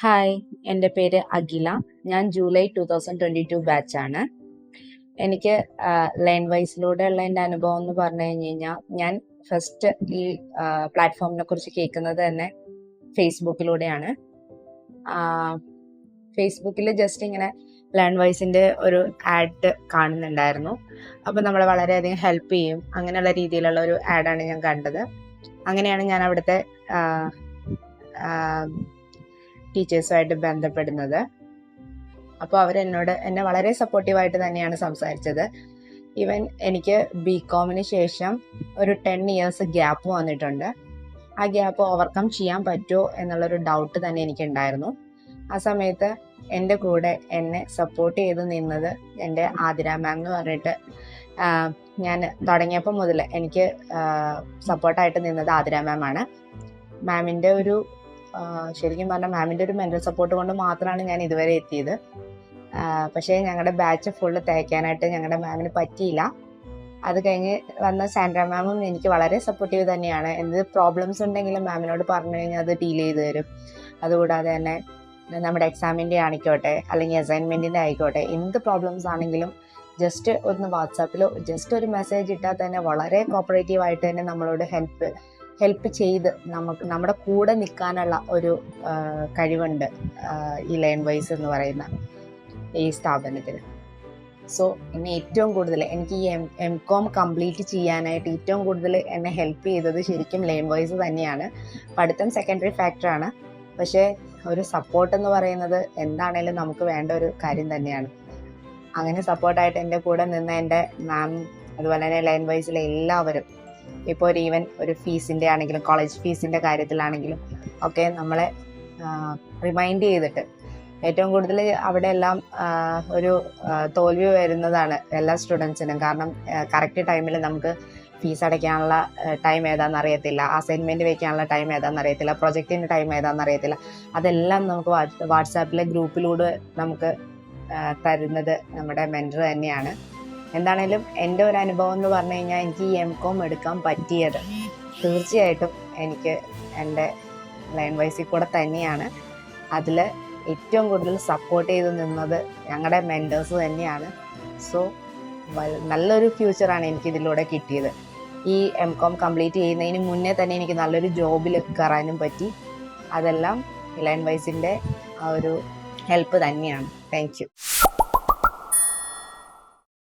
Hi എന്റെ പേര് അഖില. ഞാൻ July two thousand twenty two ബാച്ചാണ് എനിക്ക് ലൈൻ വൈസിലൂടെ ഉള്ള എന്റെ അനുഭവം എന്ന് പറഞ്ഞു കഴിഞ്ഞ് കഴിഞ്ഞാൽ ഞാൻ ഫസ്റ്റ് ഈ പ്ലാറ്റ്ഫോമിനെ കുറിച്ച് കേൾക്കുന്നത് തന്നെ ഫേസ്ബുക്കിലൂടെയാണ് ഫേസ്ബുക്കിൽ ജസ്റ്റ് ഇങ്ങനെ ലേൺ വൈസിന്റെ ഒരു ആഡ് കാണുന്നുണ്ടായിരുന്നു. അപ്പോൾ നമ്മളെ വളരെയധികം ഹെൽപ്പ് ചെയ്യും. അങ്ങനെയുള്ള രീതിയിലുള്ള ഒരു ആഡാണ് ഞാൻ കണ്ടത്. അങ്ങനെയാണ് ഞാൻ അവിടുത്തെ ടീച്ചേഴ്സുമായിട്ട് ബന്ധപ്പെടുന്നത്. അപ്പോൾ അവരെന്നോട് എന്നെ വളരെ സപ്പോർട്ടീവായിട്ട് തന്നെയാണ് സംസാരിച്ചത്. ഈവൻ എനിക്ക് ബി കോമിന് ശേഷം ഒരു ടെൻ ഇയേഴ്സ് ഗ്യാപ്പ് വന്നിട്ടുണ്ട്. ആ ഗ്യാപ്പ് ഓവർകം ചെയ്യാൻ പറ്റുമോ എന്നുള്ളൊരു ഡൗട്ട് തന്നെ എനിക്കുണ്ടായിരുന്നു. ആ സമയത്ത് എന്റെ കൂടെ എന്നെ സപ്പോർട്ട് ചെയ്ത് നിന്നത് എന്റെ ആതിര മാം എന്ന് പറഞ്ഞിട്ട് ഞാൻ തുടങ്ങിയപ്പോൾ മുതൽ എനിക്ക് സപ്പോർട്ടായിട്ട് നിന്നത് ആതിര മാം ആണ്. മാമിന്റെ ഒരു ശരിക്കും പറഞ്ഞാൽ മാമിന്റെ ഒരു മെന്റൽ സപ്പോർട്ട് കൊണ്ട് മാത്രമാണ് ഞാൻ ഇതുവരെ എത്തിയത്. പക്ഷേ ഞങ്ങളുടെ ബാച്ച് ഫുള്ള് തേക്കാനായിട്ട് ഞങ്ങളുടെ മാമിന് പറ്റിയില്ല. അത് കഴിഞ്ഞ് വന്ന സാൻഡ്ര മാമും എനിക്ക് വളരെ സപ്പോർട്ടീവ് തന്നെയാണ്. എന്ത് പ്രോബ്ലംസ് ഉണ്ടെങ്കിലും മാമിനോട് പറഞ്ഞു കഴിഞ്ഞാൽ അത് ഡീൽ ചെയ്ത് തരും. അതുകൂടാതെ തന്നെ നമ്മുടെ എക്സാമിന്റെ ആയിക്കോട്ടെ അല്ലെങ്കിൽ അസൈൻമെന്റിന്റെ ആയിക്കോട്ടെ എന്ത് പ്രോബ്ലംസ് ആണെങ്കിലും ജസ്റ്റ് ഒന്ന് വാട്സാപ്പിലോ ജസ്റ്റ് ഒരു മെസ്സേജ് ഇട്ടാൽ തന്നെ വളരെ കോപ്പറേറ്റീവ് ആയിട്ട് തന്നെ നമ്മളോട് ഹെൽപ്പ് ഹെൽപ്പ് ചെയ്ത് നമുക്ക് നമ്മുടെ കൂടെ നിൽക്കാനുള്ള ഒരു കഴിവുണ്ട് ഈ ലൈൻ വൈസ് എന്ന് പറയുന്ന ഈ സ്ഥാപനത്തിൽ സോ എന്നെ ഏറ്റവും കൂടുതൽ എനിക്ക് ഈ എം എം കോം കംപ്ലീറ്റ് ചെയ്യാനായിട്ട് ഏറ്റവും കൂടുതൽ എന്നെ ഹെൽപ്പ് ചെയ്തത് ശരിക്കും ലൈൻ വൈസ് തന്നെയാണ്. പഠിത്തം സെക്കൻഡറി ഫാക്ടറാണ് പക്ഷേ ഒരു സപ്പോർട്ട് എന്ന് പറയുന്നത് എന്താണേലും നമുക്ക് വേണ്ട ഒരു കാര്യം തന്നെയാണ്. അങ്ങനെ സപ്പോർട്ടായിട്ട് എന്റെ കൂടെ നിന്ന് എന്റെ മാം അതുപോലെ തന്നെ ലൈൻ വൈസിലെ എല്ലാവരും ഇപ്പോൾ ഒരു ഈവൻ ഒരു ഫീസിന്റെ ആണെങ്കിലും കോളേജ് ഫീസിന്റെ കാര്യത്തിലാണെങ്കിലും ഒക്കെ നമ്മളെ റിമൈൻഡ് ചെയ്തിട്ട് ഏറ്റവും കൂടുതൽ അവിടെ എല്ലാം ഒരു തോൽവി വരുന്നതാണ് എല്ലാ സ്റ്റുഡൻസിനും കാരണം കറക്റ്റ് ടൈമിൽ നമുക്ക് ഫീസ് അടയ്ക്കാനുള്ള ടൈം ഏതാണെന്ന് അറിയത്തില്ല. അസൈൻമെന്റ് വയ്ക്കാനുള്ള ടൈം ഏതാണെന്ന് അറിയത്തില്ല. പ്രൊജക്റ്റിന്റെ ടൈം ഏതാണെന്ന് അറിയത്തില്ല. അതെല്ലാം നമുക്ക് വാട്സാപ്പിലെ ഗ്രൂപ്പിലൂടെ നമുക്ക് തരുന്നത് നമ്മുടെ മെന്റർ തന്നെയാണ്. എന്താണേലും എന്റെ ഒരു അനുഭവം എന്ന് പറഞ്ഞു കഴിഞ്ഞാൽ എനിക്ക് ഈ എം കോം എടുക്കാൻ പറ്റിയത്. തീർച്ചയായിട്ടും എനിക്ക് എന്റെ ലൈൻ വൈസിൽ കൂടെ തന്നെയാണ്. അതിൽ ഏറ്റവും കൂടുതൽ സപ്പോർട്ട് ചെയ്ത് നിന്നത് ഞങ്ങളുടെ മെന്റേഴ്സ് തന്നെയാണ്. സോ നല്ലൊരു ഫ്യൂച്ചറാണ് എനിക്ക് ഇതിലൂടെ കിട്ടിയത്. ഈ എം കോം കംപ്ലീറ്റ് ചെയ്യുന്നതിന് മുന്നേ തന്നെ എനിക്ക് നല്ലൊരു ജോബിൽ കയറാനും പറ്റി. അതെല്ലാം ലൈൻ വൈസിന്റെ ആ ഒരു ഹെൽപ്പ് തന്നെയാണ്. താങ്ക്